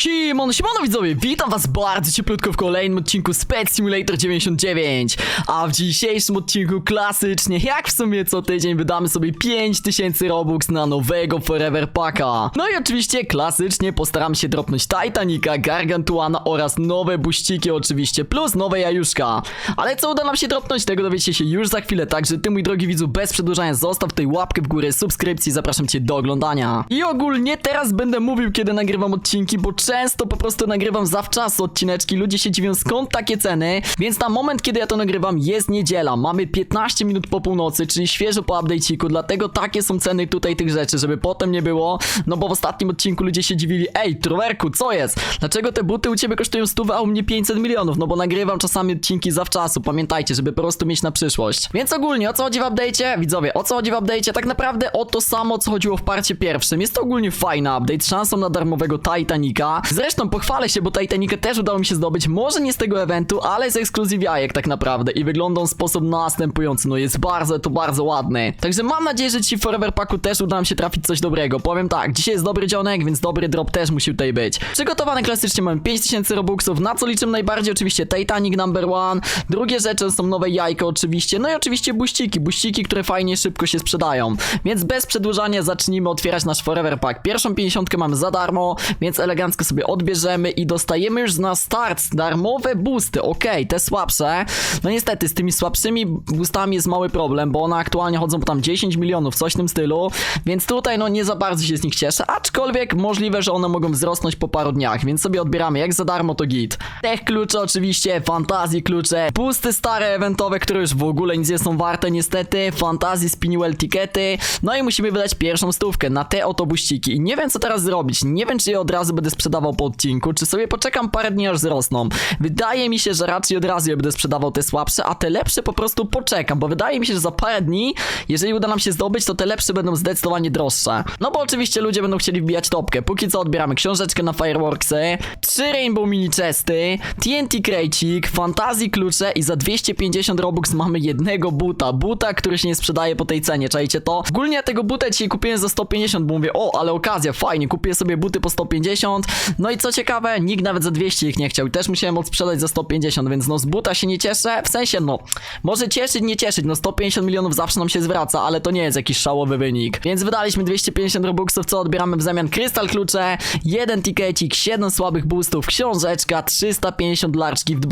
Siemon, siemano widzowie, witam was bardzo cieplutko w kolejnym odcinku Spec Simulator 99 A w dzisiejszym odcinku klasycznie, jak w sumie co tydzień wydamy sobie 5000 Robux na nowego Forever Packa. No i oczywiście klasycznie postaram się dropnąć Titanica, Gargantuana oraz nowe buściki oczywiście, plus nowe jajuszka. Ale co uda nam się dropnąć, tego dowiecie się już za chwilę, także ty mój drogi widzu, bez przedłużania zostaw tej łapkę w górę, subskrypcji, zapraszam cię do oglądania. I ogólnie teraz będę mówił kiedy nagrywam odcinki, bo często po prostu nagrywam zawczasu odcineczki, ludzie się dziwią skąd takie ceny, więc na moment kiedy ja to nagrywam jest niedziela, mamy 15 minut po północy, czyli świeżo po updateciku, dlatego takie są ceny tutaj tych rzeczy, żeby potem nie było, no bo w ostatnim odcinku ludzie się dziwili, ej Trowerku, co jest? Dlaczego te buty u ciebie kosztują 100, a u mnie 500 milionów? No bo nagrywam czasami odcinki zawczasu, pamiętajcie, żeby po prostu mieć na przyszłość. Więc ogólnie o co chodzi w update'cie? Widzowie, o co chodzi w update'cie? Tak naprawdę o to samo co chodziło w parcie pierwszym. Jest to ogólnie fajny update szansą na darmowego Titanica. Zresztą pochwalę się, bo Titanica też udało mi się zdobyć, może nie z tego eventu, ale z ekskluzyw jajek tak naprawdę i wygląda on w sposób następujący, no jest bardzo, to bardzo ładny. Także mam nadzieję, że ci Forever Packu też uda nam się trafić coś dobrego. Powiem tak, dzisiaj jest dobry dzionek, więc dobry drop też musi tutaj być. Przygotowane klasycznie mamy 5000 robuxów, na co liczę najbardziej oczywiście Titanic number one, drugie rzeczy są nowe jajka oczywiście, no i oczywiście buściki, buściki, które fajnie szybko się sprzedają. Więc bez przedłużania zacznijmy otwierać nasz Forever Pack. Pierwszą 50 mamy za darmo, więc elegancko sobie odbierzemy i dostajemy już na start darmowe boosty. Okej, te słabsze. No niestety z tymi słabszymi boostami jest mały problem, bo one aktualnie chodzą po tam 10 milionów, coś w tym stylu, więc tutaj no nie za bardzo się z nich cieszę, aczkolwiek możliwe, że one mogą wzrosnąć po paru dniach, więc sobie odbieramy jak za darmo to git. Tech klucze oczywiście, fantazji klucze, boosty stare eventowe, które już w ogóle nic nie są warte niestety, fantazji spiniwell tikety, no i musimy wydać pierwszą stówkę na te oto buściki i nie wiem co teraz zrobić, nie wiem czy je od razu będę sprzedawał po odcinku, czy sobie poczekam parę dni aż wzrosną. Wydaje mi się, że raczej od razu będę sprzedawał te słabsze, a te lepsze po prostu poczekam, bo wydaje mi się, że za parę dni, jeżeli uda nam się zdobyć, to te lepsze będą zdecydowanie droższe. No bo oczywiście ludzie będą chcieli wbijać topkę. Póki co odbieramy książeczkę na Fireworksy, trzy Rainbow Mini Chesty, TNT Krejcik, Fantazji klucze i za 250 Robux mamy jednego buta. Buta, który się nie sprzedaje po tej cenie, czajcie to? Ogólnie ja tego buta dzisiaj kupiłem za 150, bo mówię, o, ale okazja, fajnie, kupię sobie buty po 150. No i co ciekawe, nikt nawet za 200 ich nie chciał. Też musiałem odsprzedać za 150, więc no z buta się nie cieszę, w sensie no, może cieszyć, nie cieszyć, no 150 milionów zawsze nam się zwraca, ale to nie jest jakiś szałowy wynik. Więc wydaliśmy 250 robuxów, co odbieramy w zamian krystal klucze, jeden tikecik, 7 słabych boostów, książeczka, 350 large gift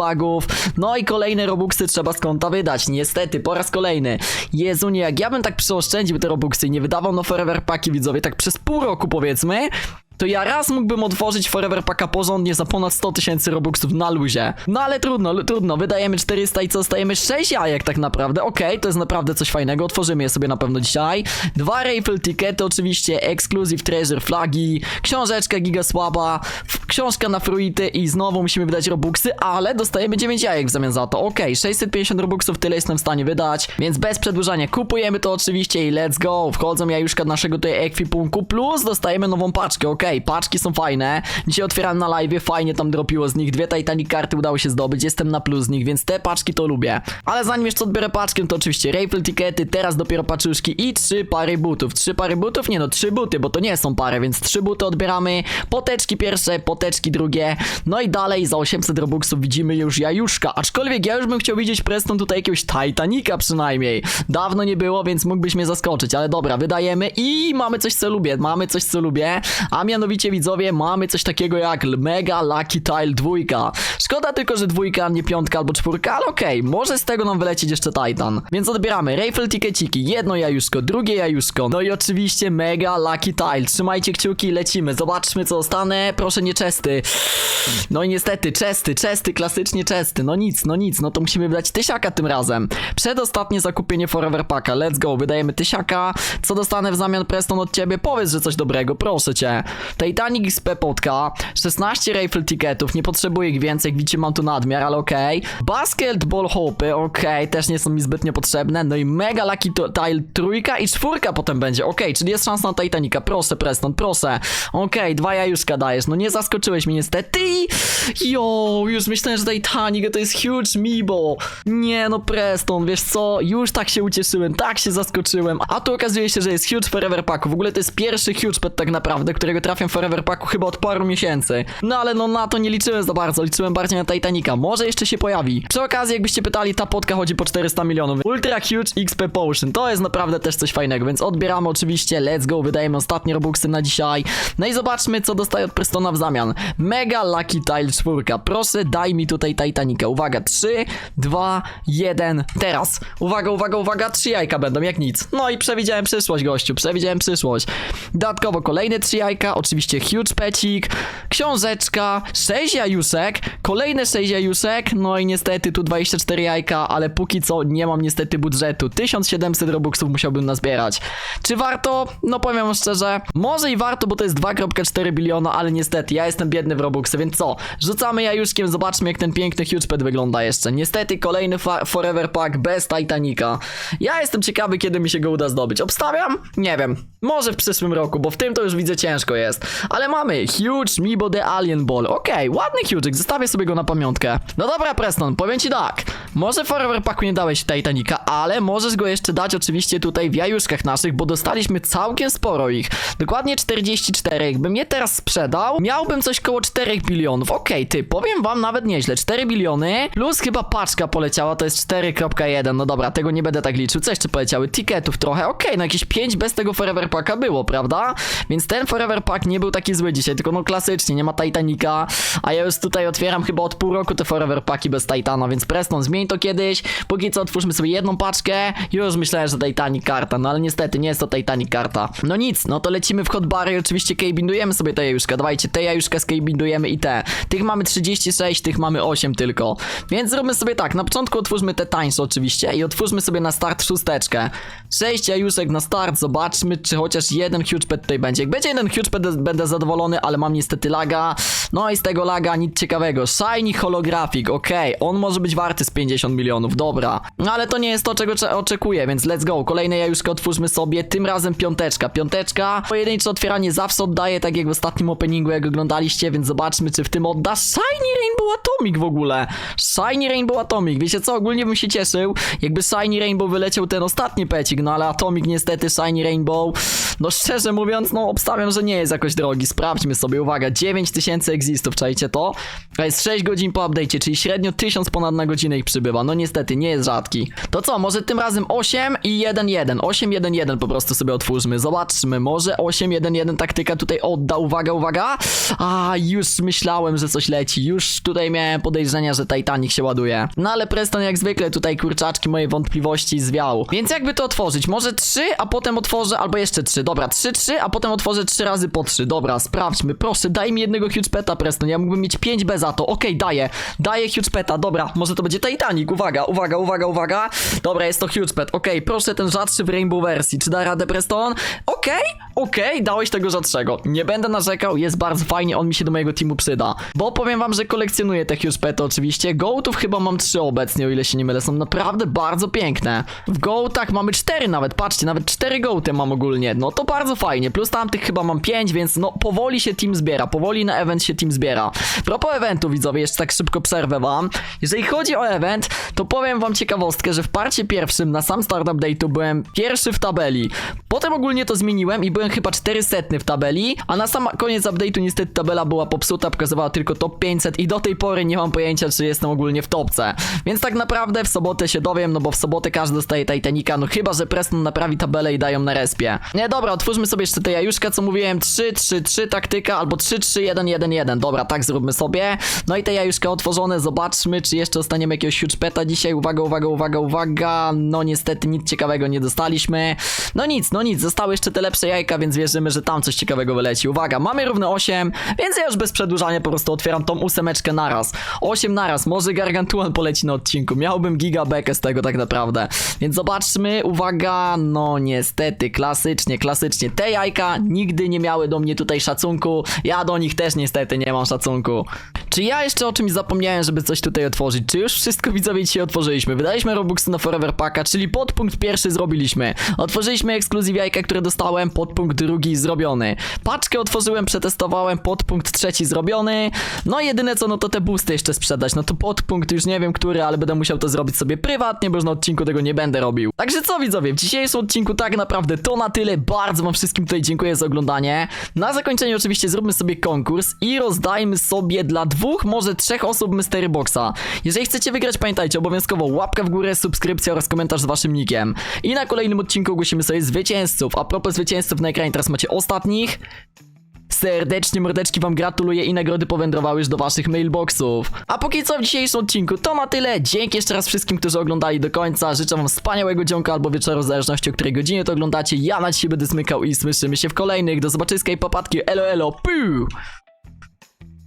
no i kolejne robuxy trzeba z konta wydać, niestety, po raz kolejny. Jezu, nie, jak ja bym tak przeoszczędził te robuxy i nie wydawał no forever paki widzowie, tak przez pół roku powiedzmy, to ja raz mógłbym otworzyć Forever Packa porządnie za ponad 100 tysięcy robuxów na luzie. No ale trudno, trudno, wydajemy 400 i co, dostajemy 6 jajek tak naprawdę. Okej, to jest naprawdę coś fajnego, otworzymy je sobie na pewno dzisiaj. Dwa Rayfel tickety oczywiście, Exclusive Treasure flagi, książeczka giga słaba, książka na fruity i znowu musimy wydać robuxy, ale dostajemy 9 jajek w zamian za to. Okej, 650 robuxów, tyle jestem w stanie wydać, więc bez przedłużania kupujemy to oczywiście i let's go. Wchodzą jajuszka do naszego tutaj ekwipunku, plus dostajemy nową paczkę, okej, paczki są fajne. Dzisiaj otwieram na live, fajnie tam dropiło z nich, dwie Titanic karty udało się zdobyć, jestem na plus z nich, więc te paczki to lubię. Ale zanim jeszcze odbiorę paczkę, to oczywiście Rayfel tikety, teraz dopiero paczuszki i trzy pary butów. Trzy pary butów? Nie no, trzy buty, bo to nie są pary, więc trzy buty odbieramy, poteczki pierwsze, poteczki drugie, no i dalej za 800 robuxów widzimy już jajuszka, aczkolwiek ja już bym chciał widzieć Preston tutaj jakiegoś Titanica przynajmniej. Dawno nie było, więc mógłbyś mnie zaskoczyć, ale dobra, wydajemy i mamy coś co lubię, mamy coś co lubię, a mianowicie widzowie mamy coś takiego jak Mega Lucky Tile dwójka. Szkoda tylko, że dwójka, nie piątka albo czwórka, ale okej, może z tego nam wylecieć jeszcze Titan. Więc odbieramy Rayfel tikeciki, jedno jajuszko, drugie jajuszko, no i oczywiście Mega Lucky Tile. Trzymajcie kciuki, lecimy, zobaczmy co dostanę, proszę nie czesty. No i niestety, czesty, czesty, klasycznie czesty, no nic, no nic, no to musimy wydać tysiaka tym razem. Przedostatnie zakupienie Forever Packa, let's go, wydajemy tysiaka, co dostanę w zamian Preston od ciebie? Powiedz, że coś dobrego, proszę cię. Titanic XP Potka, 16 Rifle ticketów, nie potrzebuję ich więcej, jak widzicie mam tu nadmiar, ale okej. Basketball hopy, okej, też nie są mi zbytnio potrzebne, no i Mega Lucky Tile trójka i czwórka potem będzie, okej, czyli jest szansa na Titanica, proszę Preston, proszę. Okej, dwa jajuszka dajesz, no nie zaskoczyłeś mnie niestety. Jo, już myślałem, że Titanic to jest huge Mibo. Nie no, Preston, wiesz co, już tak się ucieszyłem, tak się zaskoczyłem. A tu okazuje się, że jest huge Forever Packu. W ogóle to jest pierwszy huge pet tak naprawdę, którego trafiam w Forever Packu chyba od paru miesięcy. No ale no na to nie liczyłem za bardzo, liczyłem bardziej na Titanica. Może jeszcze się pojawi. Przy okazji, jakbyście pytali, ta potka chodzi po 400 milionów. Ultra huge XP Potion, to jest naprawdę też coś fajnego, więc odbieramy oczywiście, let's go, wydajemy ostatnie robuxy na dzisiaj. No i zobaczmy, co dostaję od Prestona w zamian. Mega Lucky Tile 4. Proszę, daj mi tutaj Titanica. Uwaga, 3, 2, 1, teraz. Uwaga, uwaga, uwaga, trzy jajka będą, jak nic. No i przewidziałem przyszłość, gościu, przewidziałem przyszłość. Dodatkowo kolejne trzy jajka, oczywiście huge pecik, książeczka, 6 jajuszek, kolejne 6 jajuszek, no i niestety tu 24 jajka, ale póki co nie mam niestety budżetu. 1700 robuxów musiałbym nazbierać. Czy warto? No powiem szczerze, może i warto, bo to jest 2,4 biliona, ale niestety ja jestem biedny w robuxy, więc co? Rzucamy jajuszkiem, zobaczmy jak ten piękny huge pet wygląda jeszcze. Niestety kolejny forever pack bez Titanica. Ja jestem ciekawy, kiedy mi się go uda zdobyć. Obstawiam? Nie wiem. Może w przyszłym roku, bo w tym to już widzę ciężko jest. Ale mamy huge Mibo the Alien Ball. Okej, ładny huge, zostawię sobie go na pamiątkę. No dobra, Preston, powiem ci tak. Może forever packu nie dałeś Titanica, ale możesz go jeszcze dać oczywiście tutaj w jajuszkach naszych, bo dostaliśmy całkiem sporo ich. Dokładnie 44. Jakbym je teraz sprzedał, miałbym coś koło 4 bilionów. Okej, ty, powiem wam nawet nieźle. 4 biliony plus chyba paczka poleciała, to jest 4.1. No dobra, tego nie będę tak liczył. Co jeszcze poleciały? Ticketów trochę. Okej, no jakieś 5 bez tego Forever Packa było, prawda? Więc ten Forever Pack nie był taki zły dzisiaj, tylko no klasycznie, nie ma Titanica, a ja już tutaj otwieram chyba od pół roku te Forever Packi bez Titana, więc Preston, zmień to kiedyś. Póki co otwórzmy sobie jedną paczkę. Już myślałem, że Titanic karta, no ale niestety nie jest to Titanic karta. No nic, no to lecimy w hotbary i oczywiście kejbindujemy sobie te jajuszka. Dawajcie, te jajuszka skejbindujemy i te. Tych mamy 36, tych mamy 8 tylko. Więc zróbmy sobie tak, na początku otwórzmy te tańsze oczywiście i otwórzmy sobie na start szósteczkę. 6 jajuszek na start, zobaczmy czy chociaż jeden huge pet tutaj będzie. Jak będzie jeden huge pet będę zadowolony, ale mam niestety laga. No i z tego laga nic ciekawego. Shiny holographic, okej, on może być warty z 50 milionów, dobra. No ale to nie jest to, czego cze- oczekuję, więc let's go. Kolejne jajuszko otwórzmy sobie, tym razem piąteczka. Piąteczka, pojedyncze otwieranie zawsze oddaje, tak jak w ostatnim openingu, jak oglądaliście, więc zobaczmy, czy w tym odda Shiny Rainbow Atomic w ogóle. Shiny Rainbow Atomic, wiecie co, ogólnie bym się cieszył, jakby Shiny Rainbow wyleciał ten ostatni pecik, no ale Atomic niestety, Shiny Rainbow, no szczerze mówiąc, no obstawiam, że nie jest jakoś drogi. Sprawdźmy sobie, uwaga, 9000 existów, czajcie to? To jest 6 godzin po update'cie, czyli średnio 1000 ponad na godzinę ich przybywa. No niestety, nie jest rzadki. To co, może tym razem 8 i 1-1. 8-1-1 po prostu sobie otwórzmy. Zobaczmy, może 8-1-1 taktyka tutaj odda. Uwaga, uwaga. A, już myślałem, że coś leci. Już tutaj miałem podejrzenia, że Titanic się ładuje. No ale Preston jak zwykle tutaj kurczaczki moje wątpliwości zwiał. Więc jakby to otworzyć? Może 3, a potem otworzę, albo jeszcze 3. Dobra, 3-3, a potem otworzę 3 razy po 3. Dobra, sprawdźmy. Proszę, daj mi jednego huge peta, Preston. Ja mógłbym mieć 5B za to. Okej, daję. Daję huge peta. Dobra, może to będzie Titanic. Uwaga, uwaga, uwaga, uwaga. Dobra, jest to huge pet. Okej, proszę ten rzadszy w Rainbow wersji. Czy da radę Preston? Okej, okej, dałeś tego rzadszego. Nie będę narzekał, jest bardzo fajnie, on mi się do mojego teamu przyda. Bo powiem wam, że kolekcjonuję te huge pety oczywiście. Goatów chyba mam 3 obecnie, o ile się nie mylę. Są naprawdę bardzo piękne. W goatach mamy 4 nawet, patrzcie, nawet 4 goaty mam ogólnie. No to bardzo fajnie. Plus tamtych chyba mam 5, więc no powoli się team zbiera. Powoli na event się team zbiera. Propos eventu, widzowie, jeszcze tak szybko przerwę wam. Jeżeli chodzi o event, to powiem wam ciekawostkę, że w parcie pierwszym na sam start update'u byłem pierwszy w tabeli. Potem ogólnie to zmieniłem i byłem chyba 400 w tabeli, a na sam koniec update'u niestety tabela była popsuta, pokazywała tylko top 500 i do tej pory nie mam pojęcia, czy jestem ogólnie w topce. Więc tak naprawdę w sobotę się dowiem, no bo w sobotę każdy dostaje Titanica, no chyba, że Preston naprawi tabelę i dają na respie. Nie, dobra, otwórzmy sobie jeszcze te jajuszka, co mówiłem, 3, 3, 3 taktyka, albo 3, 3, 1, 1, 1. Dobra, tak zróbmy sobie. No i te jajuszka otworzone, zobaczmy, czy jeszcze dostaniemy jakiegoś huge peta dzisiaj. Uwaga, uwaga, uwaga, uwaga. No niestety nic ciekawego nie dostaliśmy. No nic, no nic, zostały jeszcze te lepsze jajka, więc wierzymy, że tam coś ciekawego wyleci. Uwaga, mamy równe 8, więc ja już bez przedłużania po prostu otwieram tą ósemeczkę naraz. 8 naraz, może Gargantuan poleci na odcinku. Miałbym gigabekę z tego tak naprawdę. Więc zobaczmy, uwaga, no niestety, klasycznie, klasycznie. Te jajka nigdy nie miały do mnie tutaj szacunku. Ja do nich też niestety nie mam szacunku. Czy ja jeszcze o czymś zapomniałem, żeby coś tutaj otworzyć? Czy już wszystko widzowie dzisiaj otworzyliśmy? Wydaliśmy Robuxy na Forever Packa, czyli podpunkt pierwszy zrobiliśmy. Otworzyliśmy ekskluzyw jajka, które dostałem, podpunkt drugi zrobiony. Paczkę otworzyłem, przetestowałem, podpunkt trzeci zrobiony. No jedyne co, no to te boosty jeszcze sprzedać. No to podpunkt już nie wiem który, ale będę musiał to zrobić sobie prywatnie, bo już na odcinku tego nie będę robił. Także co widzowie, w dzisiejszym odcinku tak naprawdę to na tyle. Bardzo wam wszystkim tutaj dziękuję za oglądanie. Na zakończenie oczywiście zróbmy sobie konkurs i rozdajmy sobie dla dwóch, może trzech osób Mystery Boxa. Jeżeli chcecie wygrać, pamiętajcie obowiązkowo łapka w górę, subskrypcja oraz komentarz z waszym nickiem. I na kolejnym odcinku ogłosimy sobie zwycięzców. A propos zwycięzców na ekranie teraz macie ostatnich. Serdecznie mordeczki wam gratuluję i nagrody powędrowały już do waszych mailboxów. A póki co w dzisiejszym odcinku to na tyle. Dzięki jeszcze raz wszystkim, którzy oglądali do końca. Życzę wam wspaniałego dzionka albo wieczoru, w zależności o której godzinie to oglądacie. Ja na dzisiaj będę smykał i słyszymy się w kolejnych. Do zobaczyska i popatki. Elo elo, piu!